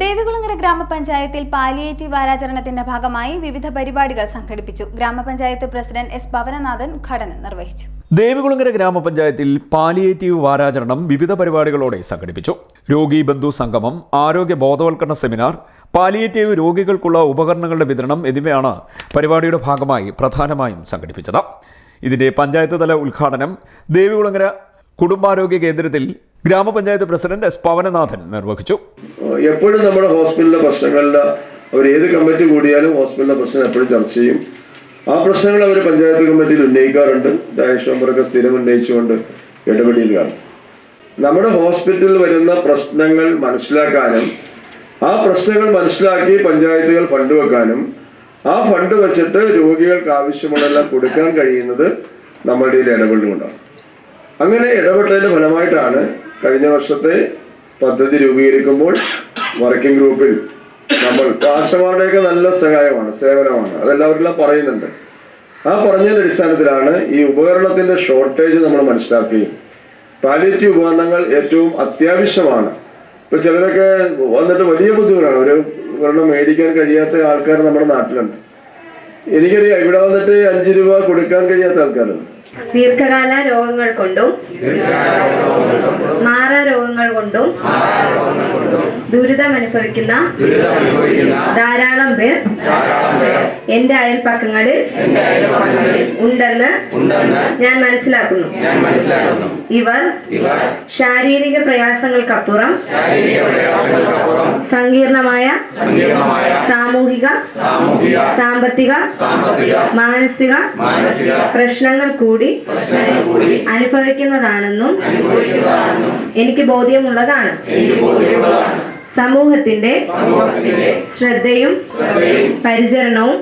ദേവികുളങ്ങര ഗ്രാമപഞ്ചായത്തിൽ പാലിയേറ്റീവ് വാരാചരണത്തിന്റെ ഭാഗമായി വിവിധ പരിപാടികൾ സംഘടിപ്പിച്ചു. ഗ്രാമപഞ്ചായത്ത് പ്രസിഡന്റ് എസ് ഭവനനാഥൻ ഉദ്ഘാടനം നിർവഹിച്ചു. ദേവികുളങ്ങര ഗ്രാമപഞ്ചായത്തിൽ പാലിയേറ്റീവ് വാരാചരണം വിവിധ പരിപാടികളോടെ സംഘടിപ്പിച്ചു. രോഗി ബന്ധു സംഗമം ആരോഗ്യ ബോധവൽക്കരണ സെമിനാർ പാലിയേറ്റീവ് രോഗികൾക്കുള്ള ഉപകരണങ്ങളുടെ വിതരണം എന്നിവയാണ് പരിപാടിയുടെ ഭാഗമായി പ്രധാനമായും സംഘടിപ്പിച്ചത്. ഇതിന്റെ പഞ്ചായത്ത് തല ഉദ്ഘാടനം ദേവികുളങ്ങര കുടുംബാരോഗ്യ കേന്ദ്രത്തിൽ ഗ്രാമപഞ്ചായത്ത് പ്രസിഡന്റ് എസ് പവനനാഥൻ നിർവഹിച്ചു. എപ്പോഴും നമ്മുടെ ഹോസ്പിറ്റലിലെ പ്രശ്നങ്ങളിൽ അവർ ഏത് കമ്മിറ്റി കൂടിയാലും ഹോസ്പിറ്റലിലെ പ്രശ്നം എപ്പോഴും ചർച്ച ചെയ്യും. ആ പ്രശ്നങ്ങൾ അവർ പഞ്ചായത്ത് കമ്മിറ്റിയിൽ ഉന്നയിക്കാറുണ്ട്. ഡയറക്ഷൻ മെമ്പറൊക്കെ സ്ഥിരം ഉന്നയിച്ചുകൊണ്ട് ഇടപെടിയതാണ് നമ്മുടെ ഹോസ്പിറ്റലിൽ വരുന്ന പ്രശ്നങ്ങൾ മനസ്സിലാക്കാനും ആ പ്രശ്നങ്ങൾ മനസ്സിലാക്കി പഞ്ചായത്തുകൾ ഫണ്ട് വെക്കാനും ആ ഫണ്ട് വെച്ചിട്ട് രോഗികൾക്ക് ആവശ്യമുള്ളതെല്ലാം കൊടുക്കാൻ കഴിയുന്നത് നമ്മളുടെ ഇടപെടലുകൊണ്ടാണ് അങ്ങനെ ഇടപെട്ടതിന്റെ ഫലമായിട്ടാണ് കഴിഞ്ഞ വർഷത്തെ പദ്ധതി രൂപീകരിക്കുമ്പോൾ വർക്കിംഗ് ഗ്രൂപ്പിൽ നമ്മൾ ആശമാരുടെയൊക്കെ നല്ല സഹായമാണ് സേവനമാണ്. അതെല്ലാവരെല്ലാം പറയുന്നുണ്ട്. ആ പറഞ്ഞതിന്റെ അടിസ്ഥാനത്തിലാണ് ഈ ഉപകരണത്തിന്റെ ഷോർട്ടേജ് നമ്മൾ മനസ്സിലാക്കുകയും പാലിയേറ്റീവ് ഉപകരണങ്ങൾ ഏറ്റവും അത്യാവശ്യമാണ്. ഇപ്പൊ ചിലരൊക്കെ വന്നിട്ട് വലിയ ബുദ്ധിമുട്ടാണ്. ഒരു ഉപകരണം മേടിക്കാൻ കഴിയാത്ത ആൾക്കാർ നമ്മുടെ നാട്ടിലുണ്ട്. എനിക്കറിയാം ഇവിടെ വന്നിട്ട് അഞ്ചു രൂപ കൊടുക്കാൻ കഴിയാത്ത ആൾക്കാരുണ്ട്. ദീർഘകാല രോഗങ്ങൾ കൊണ്ടും മാറാ രോഗങ്ങൾ കൊണ്ടും ദുരിതം അനുഭവിക്കുന്ന ധാരാളം പേർ എന്റെ അയൽപ്പക്കങ്ങളിൽ ഉണ്ടെന്ന് ഞാൻ മനസ്സിലാക്കുന്നു. ഇവർ ശാരീരിക പ്രയാസങ്ങൾക്കപ്പുറം സങ്കീർണമായ സാമൂഹിക സാമ്പത്തിക മാനസിക പ്രശ്നങ്ങൾ കൂടി അനുഭവിക്കുന്നതാണെന്നും എനിക്ക് ബോധ്യമുള്ളതാണ്. സമൂഹത്തിന്റെ ശ്രദ്ധയും പരിചരണവും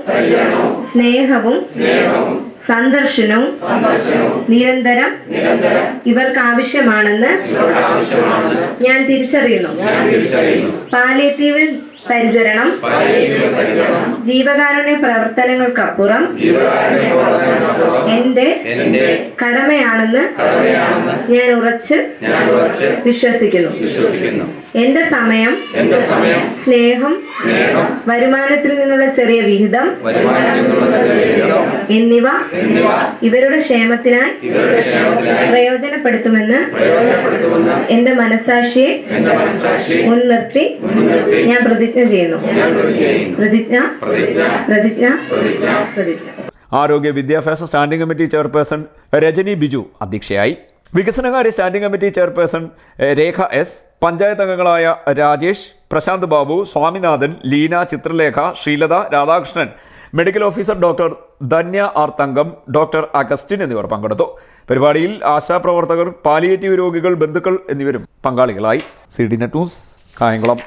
സ്നേഹവും സന്ദർശനവും നിരന്തരം ഇവർക്ക് ആവശ്യമാണെന്ന് ഞാൻ തിരിച്ചറിയുന്നു. പാലിയേറ്റീവ് പരിചരണം. ജീവകാരുണ്യ പ്രവർത്തനങ്ങൾക്കപ്പുറം എന്റെ കടമയാണെന്ന് ഞാൻ ഉറച്ച് വിശ്വസിക്കുന്നു. എന്റെ സമയം സ്നേഹം വരുമാനത്തിൽ നിന്നുള്ള ചെറിയ വിഹിതം എന്നിവ ഇവരുടെ ക്ഷേമത്തിനായി പ്രയോജനപ്പെടുത്തുമെന്ന് എന്റെ മനസാക്ഷിയെ മുൻനിർത്തി ഞാൻ പ്രതിജ്ഞ ചെയ്യുന്നു. പ്രതിജ്ഞ പ്രതിജ്ഞ പ്രതിജ്ഞ. ആരോഗ്യ വിദ്യാഭ്യാസ standing committee chairperson Rajani Biju അധ്യക്ഷയായി. വികസനകാര്യ standing committee chairperson Rekha S panchayat അംഗങ്ങളായ Rajesh Prashanth Babu Swaminathan Leena Chithralekha Sreelatha Radhakrishnan medical officer doctor Dhanya R Thankam doctor Augustine എന്നിവർ പങ്കെടുത്തു. പരിപാടിയിൽ ആശാപ്രവർത്തകർ പാലിയേറ്റീവ് രോഗികൾ ബന്ധുക്കൾ എന്നിവരും പങ്കാളികളായി. C D net news Kayamkulam.